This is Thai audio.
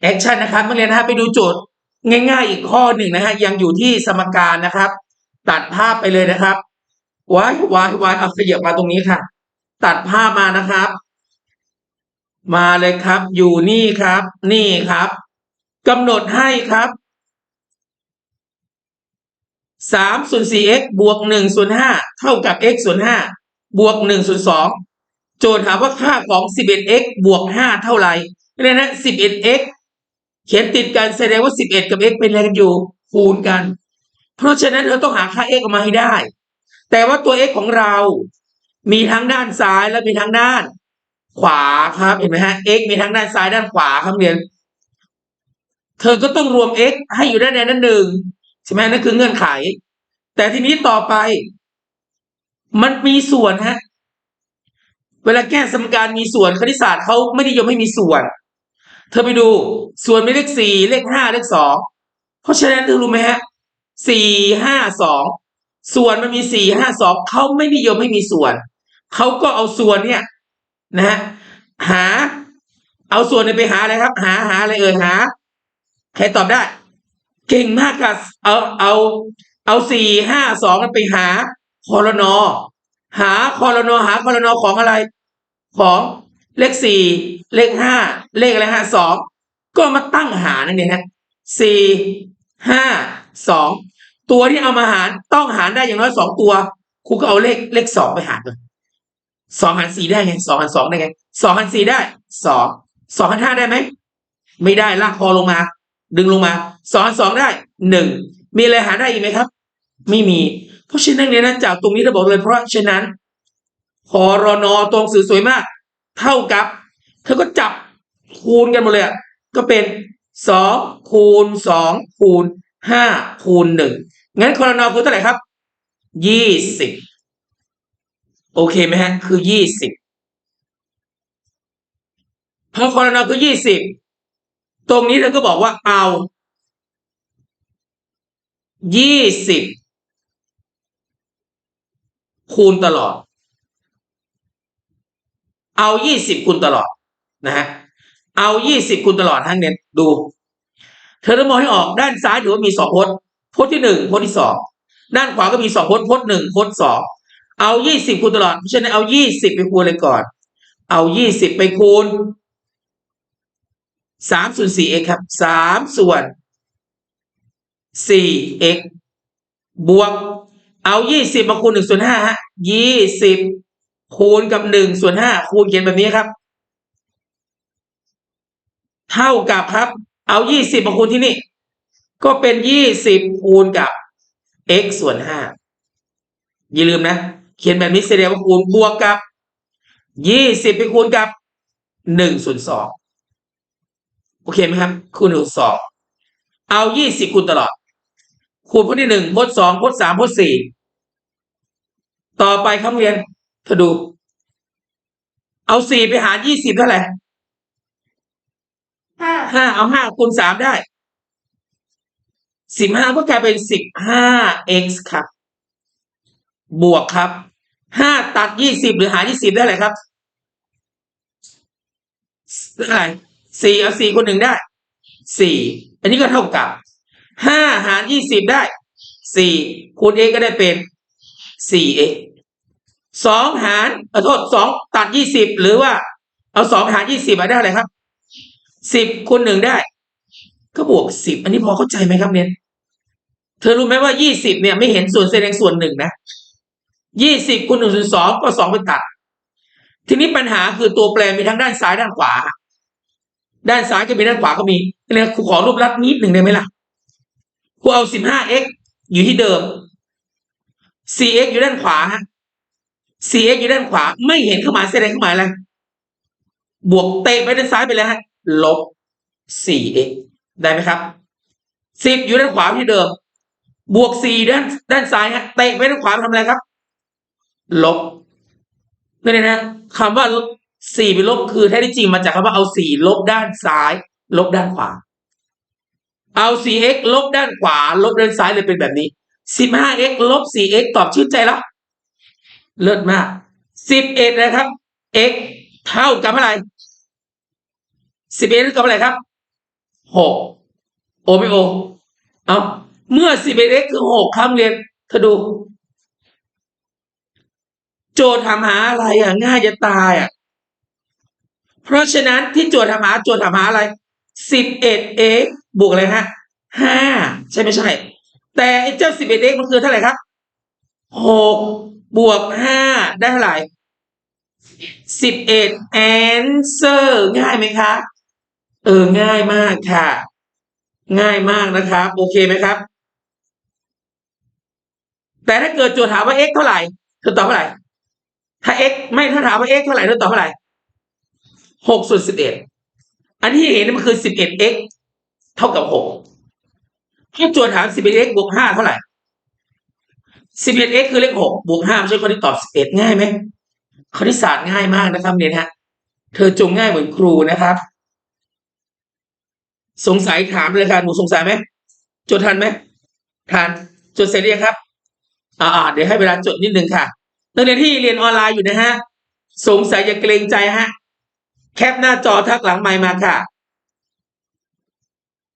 แอคชั่นนะครับนักเรียนนะฮะไปดูโจทย์ง่าย ๆ อีกข้อหนึ่งนะฮะยังอยู่ที่สมการนะครับ ตัดภาพไปเลยนะครับวายวายวายเอาขยับมาตรงนี้ค่ะ ตัดภาพมานะครับ มาเลยครับ อยู่นี่ครับ นี่ครับกำหนดให้ครับสามส่วนสี่ x บวกหนึ่งส่วนห้าเท่ากับ x ส่วนห้าบวกหนึ่งส่วนสองโจทย์ถามว่าค่าของสิบเอ็ด x บวกห้าเท่าไหร่เนี่ยนะสิบเอ็ด x เขียนติดกันแสดงว่าสิบเอ็ดกับ x เป็นอะไรกันอยู่คูณกัน เพราะฉะนั้นเราต้องหาค่า x ออกมาให้ได้ แต่ว่าตัว x ของเรา มีทั้งด้านซ้ายและมีทั้งด้าน ขวาครับเห็นไหมฮะ x มีทั้งด้านซ้ายด้านขวาครับเรียนเธอก็ต้องรวม x ให้อยู่ด้านในนั้นหนึ่งใช่ไหมนั่นคือเงื่อนไข แต่ทีนี้ต่อไป มันมีส่วนฮะเวลาแก้สมการมีส่วนคณิตศาสตร์เขาไม่นิยมให้มีส่วน เธอไปดูส่วนมีเลขสี่เลขห้าเลขสองเพราะฉะนั้นเธอรู้ไหมฮะสี่ห้าสองส่วนมันมีสี่ห้าสองเขาไม่นิยมให้มีส่วน เขาก็เอาส่วนเนี่ยนะฮะหา เอาส่วนเนี่ยไปหาอะไรครับ หาหาอะไรเอ่ยหา ใครตอบได้ เก่งมากค่ะเอาเอาเอาสี่ห้าสองไปหาคอรนอหาคอรนอหาคอรนอของอะไร ของ เลขสี่เลขห้าเลขอะไรฮะสองก็มาตั้งหารนั่นเองฮะสี่ห้าสองตัวที่เอามาหารต้องหารได้อย่างน้อยสองตัวครูก็เอาเลขเลขสองไปหารเลยสองหารสี่ได้ไงสองหารสองได้ไงสองหารสี่ได้สองสองหารห้าได้ไหมไม่ได้ลากคอลงมา ดึงลงมาสองหารสองได้หนึ่งมีอะไรหารได้อีกไหมครับ ไม่มี เพราะฉะนั้นเนี่ยนะจากตรงนี้เราบอกเลยเพราะฉะนั้นพอรอนอตรงสื่อสวยมาก เท่ากับเธอก็จับคูณกันหมดเลยอะก็เป็นสองคูณสองคูณห้าคูณหนึ่งงั้นคอรนอคือเท่าไหร่ครับยี่สิบโอเคไหมฮะ คือยี่สิบพอคอรนอคือยี่สิบตรงนี้เราก็บอกว่าเอายี่สิบคูณตลอด เอายี่สิบคูณตลอดนะฮะเอายี่สิบคูณตลอดทั้งเนี้ยดู เธอต้องมองให้ออกด้านซ้ายถือว่ามีสองพจน์พจน์ที่หนึ่งพจน์ที่สองด้านขวาก็มีสองพจน์พจน์หนึ่งพจน์สองเอายี่สิบคูณตลอดเพราะฉะนั้นเอายี่สิบไปคูณเลยก่อน เอายี่สิบไปคูณสามส่วนสี่เอกครับสามส่วนสี่เอกบวก เอายี่สิบมาคูณหนึ่งส่วนห้าฮะยี่สิบ คูณกับหนึ่งส่วนห้าคูณเขียนแบบนี้ครับ เท่ากับครับ เอายี่สิบมาคูณที่นี่ ก็เป็นยี่สิบคูณกับ x ส่วนห้าอย่าลืมนะ เขียนแบบนี้แสดงว่าคูณบวกกับยี่สิบไปคูณกับหนึ่งส่วนสองโอเคไหมครับ คูณหนึ่งสองเอายี่สิบคูณตลอด คูณพจน์ที่หนึ่งพจน์สองพจน์สามพจน์สี่ต่อไปคำเรียน เธอดู เอาสี่ไปหารยี่สิบเท่าไหร่ห้าห้าเอาห้าคูณสามได้สิบห้าก็กลายเป็นสิบห้า x ครับ บวกครับห้าตัดยี่สิบหรือหารยี่สิบได้อะไรครับได้อะไรสี่เอาสี่คนหนึ่งได้สี่อันนี้ก็เท่ากับห้าหารยี่สิบได้สี่คูณ x ก็ได้เป็นสี่ x สองหารเออโทษสองตัดยี่สิบหรือว่า เอาสองหารยี่สิบมาได้อะไรครับสิบคูณหนึ่งได้ ก็บวกสิบอันนี้พอเข้าใจไหมครับเนี่ยเธอรู้ไหมว่ายี่สิบเนี่ยไม่เห็นส่วนแสดงส่วนหนึ่งนะยี่สิบคูณหนึ่งส่วนสองก็สองไปตัด ทีนี้ปัญหาคือตัวแปรมีทั้งด้านซ้ายด้านขวา ด้านซ้ายก็มีด้านขวาก็มีเนี่ยครูขอรูปลัดนิดหนึ่งได้ไหมล่ะครูเอาสิบห้า x อยู่ที่เดิม 4x อยู่ด้านขวาฮะ 4x อยู่ด้านขวา ไม่เห็นเครื่องหมาแสดงเครื่องหมายอะไรบวกเตะไปด้านซ้ายไปเลยฮะลบ 4x ได้ไหมครับ 10 อยู่ด้านขวาที่เดิม บวก 4 ด้านด้านซ้ายฮะเตะไปด้านขวาทำอะไรครับ ลบนั่นเองนะคำว่า4เป็นลบคือแท้ที่จริงมาจากคำว่าเอา 4 ลบด้านซ้าย ลบด้านขวา เอา 4x ลบด้านขวา ลบด้านซ้ายเลยเป็นแบบนี้ 15x ลบ 4x ตอบชื่นใจแล้ว เลิศมาก11นะครับ x เท่ากับอะไร11เท่ากับอะไรครับหกโอไม่โอเอาเมื่อ 11x คือหกคำเรียนเธอดู โจทย์ถามหาอะไรอะ ง่ายจะตายอะ เพราะฉะนั้นที่โจทย์ถามหาโจทย์ถามหาอะไร 11x บวกอะไรฮะห้าใช่ไม่ใช่ แต่ไอ้เจ้า 11x มันคือเท่าไหร่ครับหก บวกห้าได้เท่าไหร่11 answer ง่ายไหมคะ เออ ง่ายมากค่ะ ง่ายมากนะครับ โอเคไหมครับ แต่ถ้าเกิดโจทย์ถามว่า x เท่าไหร่เธอตอบเท่าไหร่ ถ้า x ไม่ถ้าถามว่า x เท่าไหร่เธอตอบเท่าไหร่หกส่วนสิบเอ็ดอันที่เห็นนี่มันคือสิบเอ็ด x เท่ากับหกถ้าโจทย์ถามสิบเอ็ด x บวกห้าเท่าไหร่ สิบเอ็ด x คือเลขหกบวกห้าไม่ใช่คนที่ตอบสิบเอ็ดง่ายไหมคณิตศาสตร์ง่ายมากนะครับเนี่ยฮะ เธอจงง่ายเหมือนครูนะครับ สงสัยถามเลยค่ะหนูสงสัยไหมจดทันไหมทันจดเสร็จหรือยังครับ อ่าเดี๋ยวให้เวลาจดนิดนึงค่ะนักเรียนที่เรียนออนไลน์อยู่นะฮะ สงสัยอย่าเกรงใจฮะ แคปหน้าจอทักหลังไมค์มาค่ะ